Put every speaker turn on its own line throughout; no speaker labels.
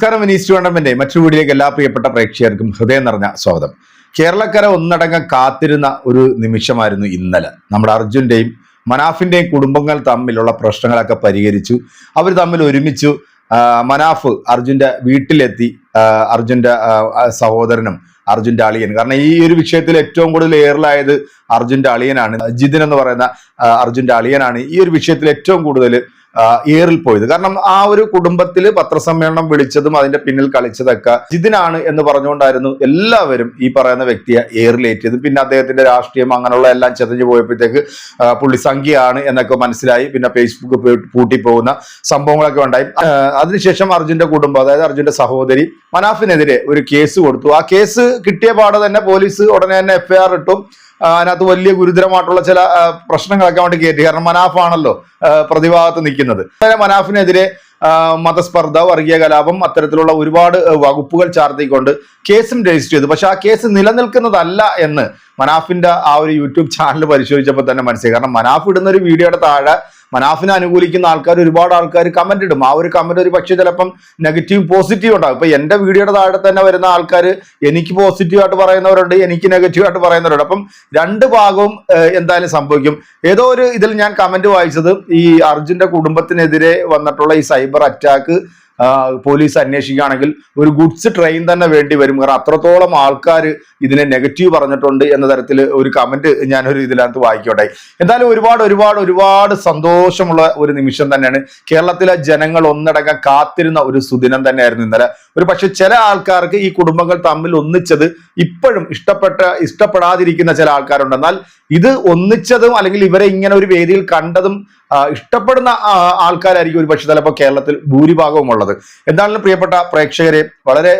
നമസ്കാരം വിനീസ് ടൂർണമെന്റ് മറ്റൊരു വീഡിയോയിലേക്ക് എല്ലാ പ്രിയപ്പെട്ട പ്രേക്ഷകർക്കും ഹൃദയം നിറഞ്ഞ സ്വാഗതം. കേരളക്കര ഒന്നടങ്കം കാത്തിരുന്ന ഒരു നിമിഷമായിരുന്നു ഇന്നലെ. നമ്മുടെ അർജുന്റെയും മനാഫിന്റെയും കുടുംബങ്ങൾ തമ്മിലുള്ള പ്രശ്നങ്ങളൊക്കെ പരിഹരിച്ചു. അവർ തമ്മിൽ ഒരുമിച്ചു. മനാഫ് അർജുന്റെ വീട്ടിലെത്തി. അർജുന്റെ സഹോദരനും അർജുന്റെ അളിയൻ കാരണം ഈ ഒരു വിഷയത്തിൽ ഏറ്റവും കൂടുതൽ ഏറിലായത് അർജുന്റെ അളിയനാണ്. ജിതിൻ എന്ന് പറയുന്ന അർജുന്റെ അളിയനാണ്. ഈ ഒരു വിഷയത്തിൽ ഏറ്റവും കൂടുതൽ ഏറിൽ പോയത്. കാരണം ആ ഒരു കുടുംബത്തിൽ പത്രസമ്മേളനം വിളിച്ചതും അതിന്റെ പിന്നിൽ കളിച്ചതൊക്കെ ജിതിനാണ് എന്ന് പറഞ്ഞുകൊണ്ടായിരുന്നു എല്ലാവരും ഈ പറയുന്ന വ്യക്തിയെ ഏറിലേറ്റിയത്. പിന്നെ അദ്ദേഹത്തിന്റെ രാഷ്ട്രീയം അങ്ങനെയുള്ള എല്ലാം ചെതഞ്ഞു പോയപ്പോഴത്തേക്ക് പുള്ളി സംഖ്യയാണ് എന്നൊക്കെ മനസ്സിലായി. പിന്നെ ഫേസ്ബുക്ക് പൂട്ടി പോകുന്ന സംഭവങ്ങളൊക്കെ ഉണ്ടായി. അതിനുശേഷം അർജുന്റെ കുടുംബം അതായത് അർജുന്റെ സഹോദരി മനാഫിനെതിരെ ഒരു കേസ് കൊടുത്തു. ആ കേസ് കിട്ടിയ പാടെ തന്നെ പോലീസ് ഉടനെ തന്നെ എഫ്ഐആർ ഇട്ടു. അതിനകത്ത് വലിയ ഗുരുതരമായിട്ടുള്ള ചില പ്രശ്നങ്ങളൊക്കെ അങ്ങോട്ട് കയറ്റി കാരണം മനാഫാണല്ലോ പ്രതിഭാഗത്ത് നിൽക്കുന്നത്. മനാഫിനെതിരെ മതസ്പർദ്ധ വർഗീയ കലാപം അത്തരത്തിലുള്ള ഒരുപാട് വകുപ്പുകൾ ചാർത്തിക്കൊണ്ട് കേസും രജിസ്റ്റർ ചെയ്തു. പക്ഷെ ആ കേസ് നിലനിൽക്കുന്നതല്ല എന്ന് മനാഫിന്റെ ആ ഒരു യൂട്യൂബ് ചാനൽ പരിശോധിച്ചപ്പോൾ തന്നെ മനസ്സിലായി. കാരണം മനാഫ് ഇടുന്ന ഒരു വീഡിയോയുടെ താഴെ മനാഫിനെ അനുകൂലിക്കുന്ന ആൾക്കാർ ഒരുപാട് ആൾക്കാർ കമന്റ് ഇടും. ആ ഒരു കമന്റ് ഒരു പക്ഷേ ചിലപ്പം നെഗറ്റീവ് പോസിറ്റീവ് ഉണ്ടാകും. ഇപ്പൊ എന്റെ വീഡിയോയുടെ താഴെ തന്നെ വരുന്ന ആൾക്കാർ എനിക്ക് പോസിറ്റീവ് ആയിട്ട് പറയുന്നവരുണ്ട് എനിക്ക് നെഗറ്റീവ് ആയിട്ട് പറയുന്നവരുണ്ട്. അപ്പം രണ്ട് ഭാഗവും എന്തായാലും സംഭവിക്കും. ഏതോ ഒരു ഇതിൽ ഞാൻ കമന്റ് വായിച്ചത് ഈ അർജുന്റെ കുടുംബത്തിനെതിരെ വന്നിട്ടുള്ള ഈ സൈബർ അറ്റാക്ക് പോലീസ് അന്വേഷിക്കുകയാണെങ്കിൽ ഒരു ഗുഡ്സ് ട്രെയിൻ തന്നെ വേണ്ടി വരും. കാരണം അത്രത്തോളം ആൾക്കാർ ഇതിനെ നെഗറ്റീവ് പറഞ്ഞിട്ടുണ്ട് എന്ന തരത്തിൽ ഒരു കമന്റ് ഞാനൊരു ഇതിനകത്ത് വായിക്കോട്ടെ. എന്തായാലും ഒരുപാട് ഒരുപാട് ഒരുപാട് സന്തോഷമുള്ള ഒരു നിമിഷം തന്നെയാണ്. കേരളത്തിലെ ജനങ്ങൾ ഒന്നടങ്കം കാത്തിരുന്ന ഒരു സുദിനം തന്നെയായിരുന്നു ഇന്നലെ. ഒരു പക്ഷെ ചില ആൾക്കാർക്ക് ഈ കുടുംബങ്ങൾ തമ്മിൽ ഒന്നിച്ചത് ഇപ്പോഴും ഇഷ്ടപ്പെട്ട ഇഷ്ടപ്പെടാതിരിക്കുന്ന ചില ആൾക്കാരുണ്ട്. എന്നാൽ ഇത് ഒന്നിച്ചതും അല്ലെങ്കിൽ ഇവരെ ഇങ്ങനെ ഒരു വേദിയിൽ കണ്ടതും ഇഷ്ടപ്പെടുന്ന ആൾക്കാരായിരിക്കും ഒരു പക്ഷെ ചിലപ്പോൾ കേരളത്തിൽ ഭൂരിഭാഗവും ഉള്ളത് എന്താണെങ്കിലും പ്രിയപ്പെട്ട പ്രേക്ഷകരെ വളരെ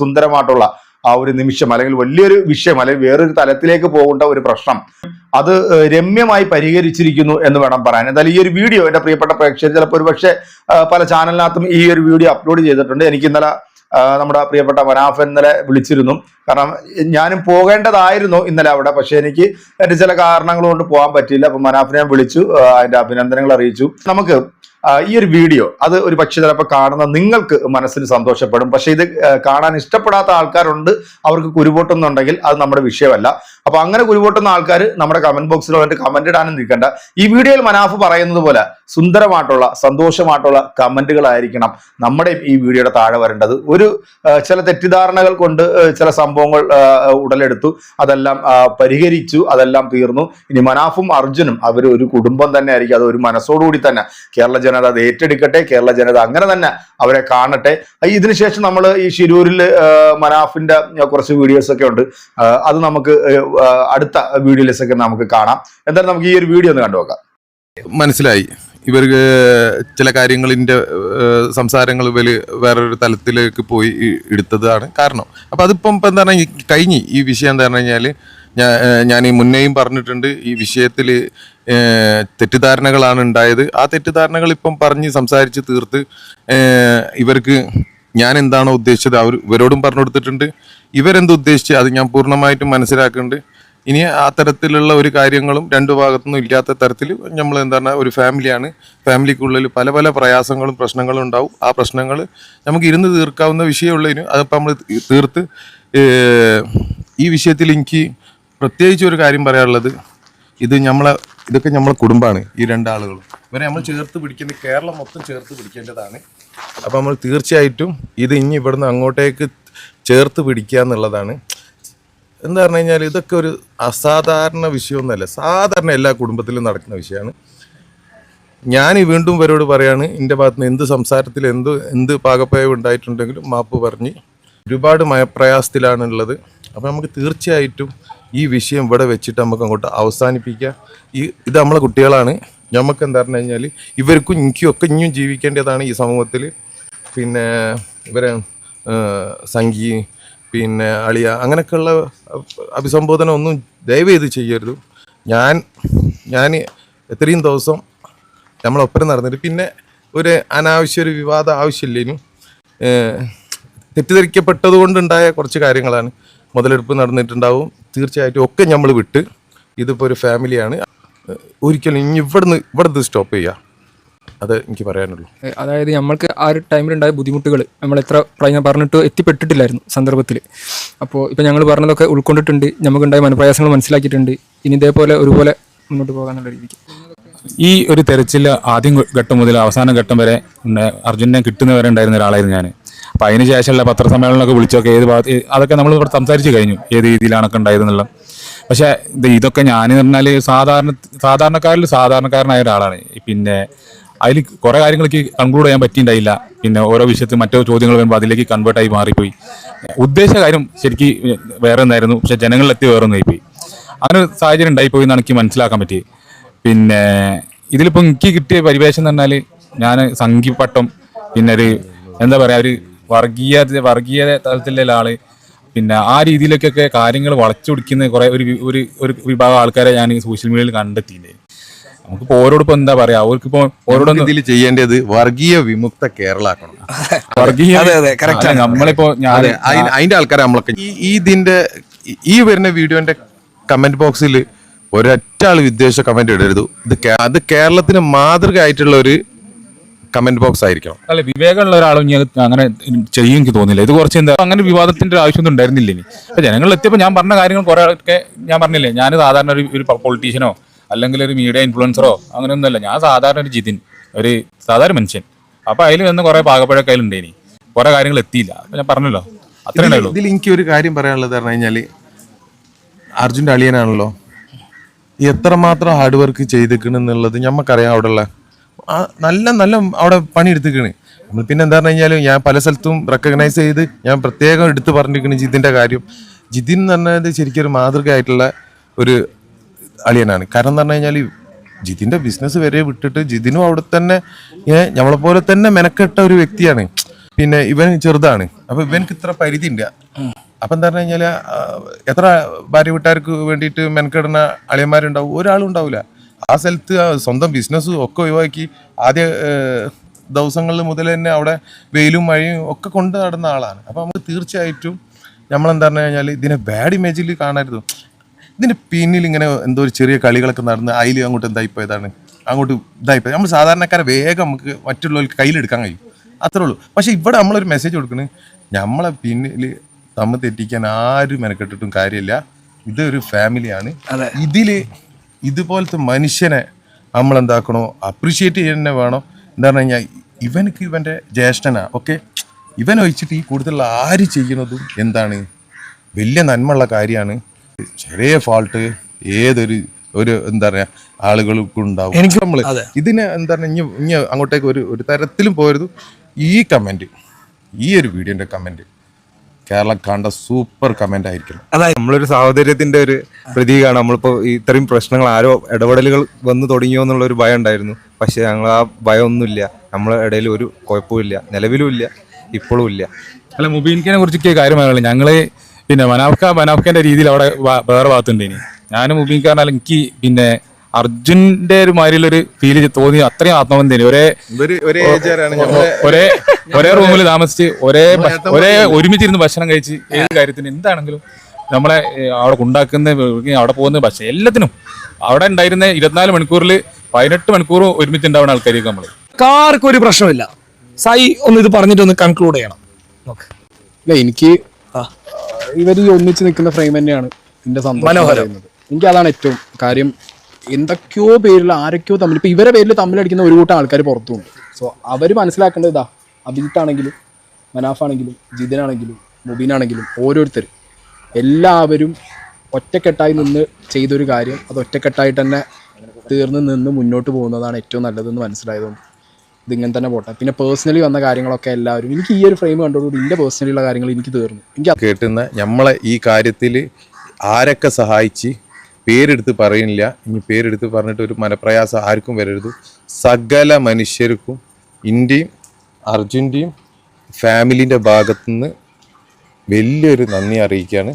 സുന്ദരമായിട്ടുള്ള ആ ഒരു നിമിഷം അല്ലെങ്കിൽ വലിയൊരു വിഷയം അല്ലെങ്കിൽ വേറൊരു തലത്തിലേക്ക് പോകേണ്ട ഒരു പ്രശ്നം അത് രമ്യമായി പരിഹരിച്ചിരിക്കുന്നു എന്ന് വേണം പറയാൻ. എന്തായാലും ഈ ഒരു വീഡിയോ എന്റെ പ്രിയപ്പെട്ട പ്രേക്ഷകർ ചിലപ്പോൾ ഒരു പക്ഷേ പല ചാനലിനകത്തും ഈ ഒരു വീഡിയോ അപ്ലോഡ് ചെയ്തിട്ടുണ്ട്. എനിക്ക് ഇന്നലെ നമ്മുടെ പ്രിയപ്പെട്ട മനാഫ് ഇന്നലെ വിളിച്ചിരുന്നു. കാരണം ഞാനും പോകേണ്ടതായിരുന്നു ഇന്നലെ അവിടെ. പക്ഷെ എനിക്ക് എന്റെ ചില കാരണങ്ങൾ കൊണ്ട് പോകാൻ പറ്റിയില്ല. അപ്പൊ മനാഫിനെ വിളിച്ചു. അതിന്റെ അഭിനന്ദനങ്ങൾ അറിയിച്ചു. നമുക്ക് ഈ ഒരു വീഡിയോ അത് ഒരു പക്ഷെ ചിലപ്പോൾ കാണുന്ന നിങ്ങൾക്ക് മനസ്സിന് സന്തോഷപ്പെടും. പക്ഷെ ഇത് കാണാൻ ഇഷ്ടപ്പെടാത്ത ആൾക്കാരുണ്ട് അവർക്ക് കുരുപൊട്ടുന്നുണ്ടെങ്കിൽ അത് നമ്മുടെ വിഷയമല്ല. അപ്പൊ അങ്ങനെ കുരുപൊട്ടുന്ന ആൾക്കാർ നമ്മുടെ കമന്റ് ബോക്സിൽ വന്നിട്ട് കമന്റ് ഇടാനും നിൽക്കണ്ട. ഈ വീഡിയോയിൽ മനാഫ് പറയുന്നത് പോലെ സുന്ദരമായിട്ടുള്ള സന്തോഷമായിട്ടുള്ള കമന്റുകളായിരിക്കണം നമ്മുടെ ഈ വീഡിയോയുടെ താഴെ വരേണ്ടത്. ഒരു ചില തെറ്റിദ്ധാരണകൾ കൊണ്ട് ചില സംഭവങ്ങൾ ഉടലെടുത്തു. അതെല്ലാം പരിഹരിച്ചു. അതെല്ലാം തീർന്നു. ഇനി മനാഫും അർജുനും അവർ ഒരു കുടുംബം തന്നെ ആയിരിക്കും അത് ഒരു മനസ്സോടുകൂടി തന്നെ. കേരള ജനത അത് ഏറ്റെടുക്കട്ടെ കേരള ജനത അങ്ങനെ തന്നെ അവരെ കാണട്ടെ. ഇതിനുശേഷം നമ്മൾ ഈ ഷിരൂരിൽ മനാഫിന്റെ കുറച്ച് വീഡിയോസ് ഒക്കെ ഉണ്ട്. അത് നമുക്ക് അടുത്ത വീഡിയോസ് ഒക്കെ നമുക്ക് കാണാം. എന്തായാലും നമുക്ക് ഈ ഒരു വീഡിയോ ഒന്ന് കണ്ടുനോക്കാം.
മനസ്സിലായി. ഇവർക്ക് ചില കാര്യങ്ങളിന്റെ സംസാരങ്ങൾ ഇവർ വേറൊരു തലത്തിലേക്ക് പോയി എടുത്തതാണ് കാരണം. അപ്പം അതിപ്പം ഇപ്പം എന്താ പറഞ്ഞാൽ കഴിഞ്ഞ് ഈ വിഷയം എന്താ പറഞ്ഞു കഴിഞ്ഞാൽ ഞാൻ ഈ മുന്നേയും പറഞ്ഞിട്ടുണ്ട് ഈ വിഷയത്തിൽ തെറ്റിദ്ധാരണകളാണ് ഉണ്ടായത്. ആ തെറ്റിദ്ധാരണകൾ ഇപ്പം പറഞ്ഞ് സംസാരിച്ച് തീർത്ത് ഇവർക്ക് ഞാൻ എന്താണോ ഉദ്ദേശിച്ചത് അവർ ഇവരോടും പറഞ്ഞു കൊടുത്തിട്ടുണ്ട്. ഇവരെന്ത് ഉദ്ദേശിച്ച് അത് ഞാൻ പൂർണമായിട്ടും മനസ്സിലാക്കുന്നുണ്ട്. ഇനി ആ തരത്തിലുള്ള ഒരു കാര്യങ്ങളും രണ്ടു ഭാഗത്തുനിന്നും ഇല്ലാത്ത തരത്തിൽ നമ്മൾ എന്താണ് ഒരു ഫാമിലിയാണ്. ഫാമിലിക്കുള്ളിൽ പല പല പ്രയാസങ്ങളും പ്രശ്നങ്ങളും ഉണ്ടാവും. ആ പ്രശ്നങ്ങൾ നമുക്ക് ഇരുന്ന് തീർക്കാവുന്ന വിഷയമുള്ളതിന് അതിപ്പോൾ നമ്മൾ തീർത്ത് ഈ വിഷയത്തിൽ എനിക്ക് പ്രത്യേകിച്ച് ഒരു കാര്യം പറയാനുള്ളത് ഇത് നമ്മളെ ഇതൊക്കെ നമ്മളെ കുടുംബമാണ് ഈ രണ്ടാളുകളും. ഇവരെ നമ്മൾ ചേർത്ത് പിടിക്കുന്ന കേരളം മൊത്തം ചേർത്ത് പിടിക്കേണ്ടതാണ്. അപ്പോൾ നമ്മൾ തീർച്ചയായിട്ടും ഇത് ഇനി ഇവിടുന്ന് അങ്ങോട്ടേക്ക് ചേർത്ത് പിടിക്കുക എന്നുള്ളതാണ്. എന്താ പറഞ്ഞു കഴിഞ്ഞാൽ ഇതൊക്കെ ഒരു അസാധാരണ വിഷയമൊന്നുമല്ല സാധാരണ എല്ലാ കുടുംബത്തിലും നടക്കുന്ന വിഷയമാണ്. ഞാൻ വീണ്ടും ഇവരോട് പറയാണ് എന്റെ ഭാഗത്ത് നിന്ന് എന്ത് സംസാരത്തിൽ എന്ത് എന്ത് പാകപ്പയവ് ഉണ്ടായിട്ടുണ്ടെങ്കിലും മാപ്പ് പറഞ്ഞ് ഒരുപാട് മയപ്രയാസത്തിലാണുള്ളത്. അപ്പോൾ നമുക്ക് തീർച്ചയായിട്ടും ഈ വിഷയം ഇവിടെ വെച്ചിട്ട് നമുക്ക് അങ്ങോട്ട് അവസാനിപ്പിക്കുക ഈ ഇത് നമ്മളെ കുട്ടികളാണ്. നമുക്ക് എന്താ പറഞ്ഞു കഴിഞ്ഞാൽ ഇവർക്കും എനിക്കും ഒക്കെ ഇനിയും ജീവിക്കേണ്ടതാണ് ഈ സമൂഹത്തിൽ പിന്നെ ഇവരെ സംഗി പിന്നെ അളിയ അങ്ങനെയൊക്കെയുള്ള അഭിസംബോധന ഒന്നും ദയവ് ചെയ്ത് ചെയ്യരുത്. ഞാൻ ഞാൻ എത്രയും ദിവസം നമ്മളൊപ്പം നടന്നിട്ട് പിന്നെ ഒരു അനാവശ്യ ഒരു വിവാദം ആവശ്യമില്ലേനും തെറ്റിദ്ധരിക്കപ്പെട്ടത് കൊണ്ടുണ്ടായ കുറച്ച് കാര്യങ്ങളാണ്. മുതലെടുപ്പ് നടന്നിട്ടുണ്ടാവും. തീർച്ചയായിട്ടും ഒക്കെ നമ്മൾ വിട്ട് ഇതിപ്പോൾ ഒരു ഫാമിലിയാണ്. ഒരിക്കലും ഇനി ഇവിടുന്ന് ഇവിടുന്ന് സ്റ്റോപ്പ് ചെയ്യുക അത് എനിക്ക് പറയാനുള്ളൂ.
അതായത് നമ്മൾക്ക് ആ ഒരു ടൈമിലുണ്ടായ ബുദ്ധിമുട്ടുകൾ നമ്മൾ എത്ര പ്രയ- പറഞ്ഞിട്ട് എത്തിപ്പെട്ടിട്ടില്ലായിരുന്നു സന്ദർഭത്തിൽ അപ്പോൾ ഇപ്പം ഞങ്ങൾ പറഞ്ഞതൊക്കെ ഉൾക്കൊണ്ടിട്ടുണ്ട്. നമുക്കുണ്ടായ മനപ്രയാസങ്ങൾ മനസ്സിലാക്കിയിട്ടുണ്ട്. ഇനി ഇതേപോലെ ഒരുപോലെ മുന്നോട്ട് പോകാനുള്ള രീതിക്ക്.
ഈ ഒരു തെരച്ചിൽ ആദ്യം ഘട്ടം മുതൽ അവസാന ഘട്ടം വരെ അർജുനെ കിട്ടുന്നവരെ ഉണ്ടായിരുന്ന ഒരാളായിരുന്നു ഞാൻ അപ്പം അതിന് ശേഷമുള്ള പത്രസമ്മേളനമൊക്കെ വിളിച്ചൊക്കെ ഏത് ഭാഗത്ത് അതൊക്കെ നമ്മൾ ഇവിടെ സംസാരിച്ച് കഴിഞ്ഞു ഏത് രീതിയിലാണൊക്കെ ഉണ്ടായതെന്നുള്ള. പക്ഷേ ഇത് ഇതൊക്കെ ഞാൻ പറഞ്ഞാൽ സാധാരണ സാധാരണക്കാരിൽ സാധാരണക്കാരനായ ഒരാളാണ്. പിന്നെ അതിൽ കുറേ കാര്യങ്ങൾക്ക് കൺക്ലൂഡ് ചെയ്യാൻ പറ്റിയിട്ടുണ്ടായില്ല പിന്നെ ഓരോ വിഷയത്തിൽ മറ്റോ ചോദ്യങ്ങൾ വരുമ്പോൾ അതിലേക്ക് കൺവേർട്ടായി മാറിപ്പോയി. ഉദ്ദേശ കാര്യം ശരിക്കും വേറെ ഒന്നായിരുന്നു. പക്ഷെ ജനങ്ങളിലെത്തി വേറെ ഒന്നായിപ്പോയി അങ്ങനെ ഒരു സാഹചര്യം ഉണ്ടായിപ്പോയി എന്നാണ് എനിക്ക് മനസ്സിലാക്കാൻ പറ്റിയത് പിന്നെ ഇതിലിപ്പോൾ എനിക്ക് കിട്ടിയ പരിവേഷം എന്ന് പറഞ്ഞാൽ ഞാൻ സംഘിപ്പട്ടം പിന്നെ ഒരു എന്താ പറയുക ഒരു വർഗീയ വർഗീയ തലത്തിലുള്ള ആൾ. പിന്നെ ആ രീതിയിലേക്കൊക്കെ കാര്യങ്ങൾ വളച്ചൊടിക്കുന്ന കുറെ ഒരു ഒരു ഒരു വിഭാഗം ആൾക്കാരെ ഞാൻ സോഷ്യൽ മീഡിയയിൽ കണ്ടെത്തിയില്ലേ. നമുക്ക് ഓരോടൊപ്പം എന്താ പറയാ? അവർക്കിപ്പോൾ ഓരോടൊന്നും
ഇതിൽ ചെയ്യേണ്ടത്? വർഗീയ വിമുക്ത കേരള ആക്കണം
വർഗീയ നമ്മളിപ്പോ ഞാൻ
അതിന്റെ ആൾക്കാരെ നമ്മളൊക്കെ ഈ ഇതിന്റെ ഈ- ഈ വരുന്ന വീഡിയോന്റെ കമന്റ് ബോക്സിൽ ഒരൊറ്റ ആൾ വിദ്വേഷ കമന്റ് ഇടരുത്. ഇത് അത് കേരളത്തിന് മാതൃക ആയിട്ടുള്ള ഒരു കമന്റ് ബോക്സ് ആയിരിക്കണം.
അല്ല വിവേകമുള്ള ഒരാളും ഞാൻ അങ്ങനെ ചെയ്യും എനിക്ക് തോന്നില്ല ഇത് കുറച്ച് എന്താ അങ്ങനെ വിവാദത്തിന്റെ ആവശ്യമൊന്നും ഉണ്ടായിരുന്നില്ല ഇനി. അപ്പൊ ജനങ്ങളിൽ എത്തിയപ്പോൾ ഞാൻ പറഞ്ഞ കാര്യങ്ങൾ കുറെ ഒക്കെ ഞാൻ പറഞ്ഞില്ലേ ഞാൻ സാധാരണ ഒരു ഒരു പൊളിറ്റീഷ്യനോ അല്ലെങ്കിൽ ഒരു മീഡിയ ഇൻഫ്ലുവൻസറോ അങ്ങനെയൊന്നുമല്ല. ഞാൻ സാധാരണ ഒരു ജിതിൻ ഒരു സാധാരണ മനുഷ്യൻ. അപ്പൊ അതിൽ വന്ന് കുറെ പാകപ്പഴൊക്കെ അതിലുണ്ടേനി കുറെ കാര്യങ്ങൾ എത്തിയില്ല. അപ്പൊ ഞാൻ പറഞ്ഞല്ലോ അത്രേ ഉള്ളൂ.
ഇതിൽ എനിക്ക് ഒരു കാര്യം പറയാനുള്ളത് പറഞ്ഞു കഴിഞ്ഞാൽ അർജുന്റെ അളിയനാണല്ലോ. എത്രമാത്രം ഹാർഡ് വർക്ക് ചെയ്തിരിക്കണെന്നുള്ളത് ഞമ്മക്കറിയാം അവിടെയുള്ള നല്ല നല്ല അവിടെ പണിയെടുത്തിക്കണ് നമ്മൾ പിന്നെ എന്താ പറഞ്ഞു കഴിഞ്ഞാൽ ഞാൻ പല സ്ഥലത്തും റെക്കഗ്നൈസ് ചെയ്ത് ഞാൻ പ്രത്യേകം എടുത്ത് പറഞ്ഞിരിക്കണ് ജിതിന്റെ കാര്യം. ജിതിൻ എന്ന് പറഞ്ഞത് ശരിക്കും ഒരു മാതൃകയായിട്ടുള്ള ഒരു അളിയനാണ്. കാരണം എന്ന് പറഞ്ഞു കഴിഞ്ഞാൽ ജിതിന്റെ ബിസിനസ് വരെ വിട്ടിട്ട് ജിതിനും അവിടെ തന്നെ നമ്മളെപ്പോലെ പോലെ തന്നെ മെനക്കെട്ട ഒരു വ്യക്തിയാണ്. പിന്നെ ഇവൻ ചെറുതാണ്. അപ്പോൾ ഇവനക്ക് ഇത്ര പരിധി ഉണ്ട് അപ്പം എന്താ പറഞ്ഞു കഴിഞ്ഞാൽ എത്ര ഭാര്യ വീട്ടുകാർക്ക് വേണ്ടിയിട്ട് മെനക്കെടുന്ന അളിയന്മാരുണ്ടാവും? ഒരാളും ഉണ്ടാവില്ല ആ സ്ഥലത്ത് സ്വന്തം ബിസിനസ് ഒക്കെ ഒഴിവാക്കി ആദ്യ ദിവസങ്ങളിൽ മുതൽ തന്നെ അവിടെ വെയിലും മഴയും ഒക്കെ കൊണ്ട് നടന്ന ആളാണ്. അപ്പോൾ നമുക്ക് തീർച്ചയായിട്ടും നമ്മളെന്താ പറഞ്ഞു കഴിഞ്ഞാൽ ഇതിനെ ബാഡ് ഇമേജിൽ കാണരുത്. ഇതിന്റെ പിന്നിൽ ഇങ്ങനെ എന്തോ ഒരു ചെറിയ കളികളൊക്കെ നടന്ന് അതിൽ അങ്ങോട്ട് എന്തായി പോയതാണ്. അങ്ങോട്ട് ഇതായി പോയത് നമ്മൾ സാധാരണക്കാരെ വേഗം നമുക്ക് മറ്റുള്ളവർക്ക് കയ്യിലെടുക്കാൻ കഴിയും. അത്രേ ഉള്ളൂ. പക്ഷേ ഇവിടെ നമ്മളൊരു മെസ്സേജ് കൊടുക്കണേ നമ്മളെ പിന്നിൽ തമ്മിൽ തെറ്റിക്കാൻ ആരും മെനക്കെട്ടിട്ടും കാര്യമില്ല. ഇതൊരു ഫാമിലിയാണ് ഇതിൽ ഇതുപോലത്തെ മനുഷ്യനെ നമ്മൾ എന്താക്കണോ അപ്രീഷിയേറ്റ് ചെയ്യുന്നതന്നെ വേണം. എന്താ പറഞ്ഞു കഴിഞ്ഞാൽ ഇവനക്ക് ഇവന്റെ ജ്യേഷ്ഠനാണ് ഓക്കെ ഇവൻ ഒഴിച്ചിട്ട് ഈ കൂടുതലുള്ള ആര് ചെയ്യുന്നതും എന്താണ്? വലിയ നന്മയുള്ള കാര്യമാണ്. ചെറിയ ഫാൾട്ട് ഏതൊരു ഒരു എന്താ പറയുക ആളുകൾക്കും ഉണ്ടാവും. എനിക്ക് നമ്മൾ ഇതിന് എന്താ പറയുക ഇനി ഇനി അങ്ങോട്ടേക്ക് ഒരു ഒരു തരത്തിലും പോരുത്. ഈ കമന്റ് ഈ ഒരു വീഡിയോന്റെ കമന്റ് കേരളം കണ്ട സൂപ്പർ കമന്റ് ആയിരിക്കണം
അതായത് നമ്മളൊരു സാഹോദര്യത്തിന്റെ ഒരു പ്രതീകമാണ് നമ്മളിപ്പോ ഈ ഇത്രയും പ്രശ്നങ്ങൾ ആരോ ഇടപെടലുകൾ വന്നു തുടങ്ങിയോ എന്നുള്ള ഒരു ഭയം ഉണ്ടായിരുന്നു. പക്ഷെ ഞങ്ങൾ ആ ഭയമൊന്നുമില്ല. നമ്മളെ ഇടയിൽ ഒരു കുഴപ്പമില്ല നിലവിലും ഇല്ല. ഇപ്പോഴും ഇല്ല.
അല്ല മുബീൻഖിനെ കുറിച്ചൊക്കെ കാര്യമാണല്ലോ. ഞങ്ങൾ ഞങ്ങൾ പിന്നെ മനാഫ്ക മനാഫ്ഖന്റെ രീതിയിൽ അവിടെ വേറെ ഭാഗത്തുണ്ട് ഇനി. ഞാനും മുബീൻ പറഞ്ഞാൽ എനിക്ക് പിന്നെ അർജുന്റെ ഒരു മാതിരിയുള്ളൊരു ഫീൽ തോന്നി. അത്രയും ആത്മബന്ധം ഒരേ
ഒരേ
ഒരേ ഒരേ റൂമിൽ താമസിച്ച് ഒരേ ഒരേ ഒരുമിച്ചിരുന്ന് ഭക്ഷണം കഴിച്ച് ഏത് കാര്യത്തിന് എന്താണെങ്കിലും നമ്മളെ അവിടെ ഉണ്ടാക്കുന്ന അവിടെ പോകുന്ന ഭക്ഷണം എല്ലാത്തിനും. അവിടെ ഉണ്ടായിരുന്ന ഇരുപത്തിനാല് മണിക്കൂറിൽ പതിനെട്ട് മണിക്കൂർ ഒരുമിച്ച് ഉണ്ടാവുന്ന ആൾക്കാരൊക്കെ നമ്മൾ.
ആർക്കും ഒരു പ്രശ്നമില്ല. സായി ഒന്ന് ഇത് പറഞ്ഞിട്ട് ഒന്ന് കൺക്ലൂഡ് ചെയ്യണം. അല്ല
ഇല്ല എനിക്ക് ഇവർ ഈ ഒന്നിച്ച് നിൽക്കുന്ന ഫ്രെയിം തന്നെയാണ് എന്റെ സന്തോഷം. എനിക്ക് അതാണ് ഏറ്റവും കാര്യം എന്തൊക്കെയോ പേരിൽ ആരൊക്കെയോ തമ്മിൽ ഇപ്പൊ ഇവരെ പേരിൽ തമ്മിലടിക്കുന്ന ഒരു കൂട്ടം ആൾക്കാർ പുറത്തുണ്ട് സോ അവർ മനസ്സിലാക്കേണ്ടത് ഇതാ അഭിജിത്ത് ആണെങ്കിലും മനാഫ് ആണെങ്കിലും ജിതിനാണെങ്കിലും മുബീനാണെങ്കിലും ഓരോരുത്തരും. എല്ലാവരും ഒറ്റക്കെട്ടായി നിന്ന് ചെയ്തൊരു കാര്യം അത് ഒറ്റക്കെട്ടായിട്ട് തന്നെ തീർന്ന് നിന്ന് മുന്നോട്ട് പോകുന്നതാണ് ഏറ്റവും നല്ലതെന്ന് മനസ്സിലായതുകൊണ്ട് ഇതിങ്ങനെ തന്നെ പോട്ടെ. പിന്നെ പേഴ്സണലി വന്ന കാര്യങ്ങളൊക്കെ എല്ലാവരും എനിക്ക് ഈ ഒരു ഫ്രെയിം കണ്ടോടുകൂടി എന്റെ പേഴ്സണലി ഉള്ള കാര്യങ്ങൾ എനിക്ക് തീർന്നു. എനിക്ക്
കേട്ടുന്ന നമ്മളെ ഈ കാര്യത്തിൽ ആരൊക്കെ സഹായിച്ച് പേരെടുത്ത് പറയുന്നില്ല ഇനി പേരെടുത്ത് പറഞ്ഞിട്ട് ഒരു മനപ്രയാസം ആർക്കും വരരുത്. സകല മനുഷ്യർക്കും ഇന്ത്യയും അർജുന്റെയും ഫാമിലിന്റെ ഭാഗത്തുനിന്ന് വലിയൊരു നന്ദി അറിയിക്കുകയാണ്.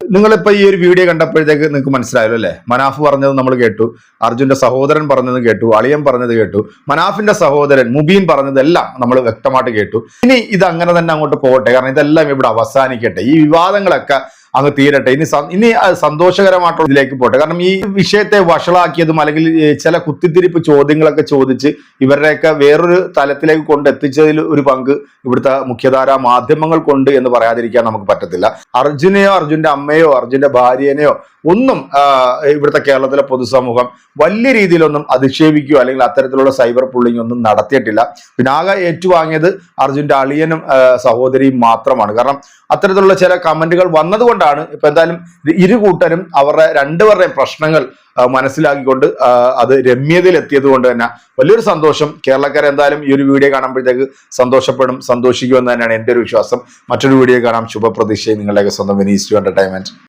നിങ്ങളിപ്പോൾ ഈ ഒരു വീഡിയോ കണ്ടപ്പോഴത്തേക്ക് നിങ്ങൾക്ക് മനസ്സിലായല്ലോ അല്ലേ? മനാഫ് പറഞ്ഞത് നമ്മൾ കേട്ടു അർജുന്റെ സഹോദരൻ പറഞ്ഞത് കേട്ടു അളിയൻ പറഞ്ഞത് കേട്ടു മനാഫിന്റെ സഹോദരൻ മുബീൻ പറഞ്ഞതെല്ലാം നമ്മൾ വ്യക്തമായിട്ട് കേട്ടു. ഇനി ഇത് അങ്ങനെ തന്നെ അങ്ങോട്ട് പോകട്ടെ കാരണം ഇതെല്ലാം ഇവിടെ അവസാനിക്കട്ടെ. ഈ വിവാദങ്ങളൊക്കെ അങ്ങ് തീരട്ടെ. ഇനി ഇനി സന്തോഷകരമായിട്ടുള്ള ഇതിലേക്ക് പോട്ടെ. കാരണം ഈ വിഷയത്തെ വഷളാക്കിയതും അല്ലെങ്കിൽ ചില കുത്തിത്തിരിപ്പ് ചോദ്യങ്ങളൊക്കെ ചോദിച്ച് ഇവരുടെയൊക്കെ വേറൊരു തലത്തിലേക്ക് കൊണ്ടെത്തിച്ചതിൽ ഒരു പങ്ക് ഇവിടുത്തെ മുഖ്യധാര മാധ്യമങ്ങൾ കൊണ്ട് എന്ന് പറയാതിരിക്കാൻ നമുക്ക് പറ്റത്തില്ല. അർജുനെയോ അർജുന്റെ അമ്മയോ അർജുന്റെ ഭാര്യനെയോ ഒന്നും ഇവിടുത്തെ കേരളത്തിലെ പൊതുസമൂഹം വലിയ രീതിയിലൊന്നും അധിക്ഷേപിക്കുകയോ അല്ലെങ്കിൽ അത്തരത്തിലുള്ള സൈബർ പുള്ളിങ് ഒന്നും നടത്തിയിട്ടില്ല. പിന്നെ ആകെ ഏറ്റുവാങ്ങിയത് അർജുന്റെ അളിയനും സഹോദരിയും മാത്രമാണ്. കാരണം അത്തരത്തിലുള്ള ചില കമന്റുകൾ വന്നതുകൊണ്ടാണ് ഇപ്പൊ എന്തായാലും ഇരു കൂട്ടരും അവരുടെ രണ്ടുപേരുടെയും പ്രശ്നങ്ങൾ മനസ്സിലാക്കിക്കൊണ്ട് അത് രമ്യതയിൽ എത്തിയത് കൊണ്ട് തന്നെ വലിയൊരു സന്തോഷം. കേരളക്കാർ എന്തായാലും ഈ ഒരു വീഡിയോ കാണുമ്പോഴത്തേക്ക് സന്തോഷപ്പെടും സന്തോഷിക്കുമെന്ന് തന്നെയാണ് എന്റെ ഒരു വിശ്വാസം. മറ്റൊരു വീഡിയോ കാണാം. ശുഭപ്രതീക്ഷയും നിങ്ങളുടെയൊക്കെ സ്വന്തം വിനീസ് എന്റർടൈൻമെന്റ്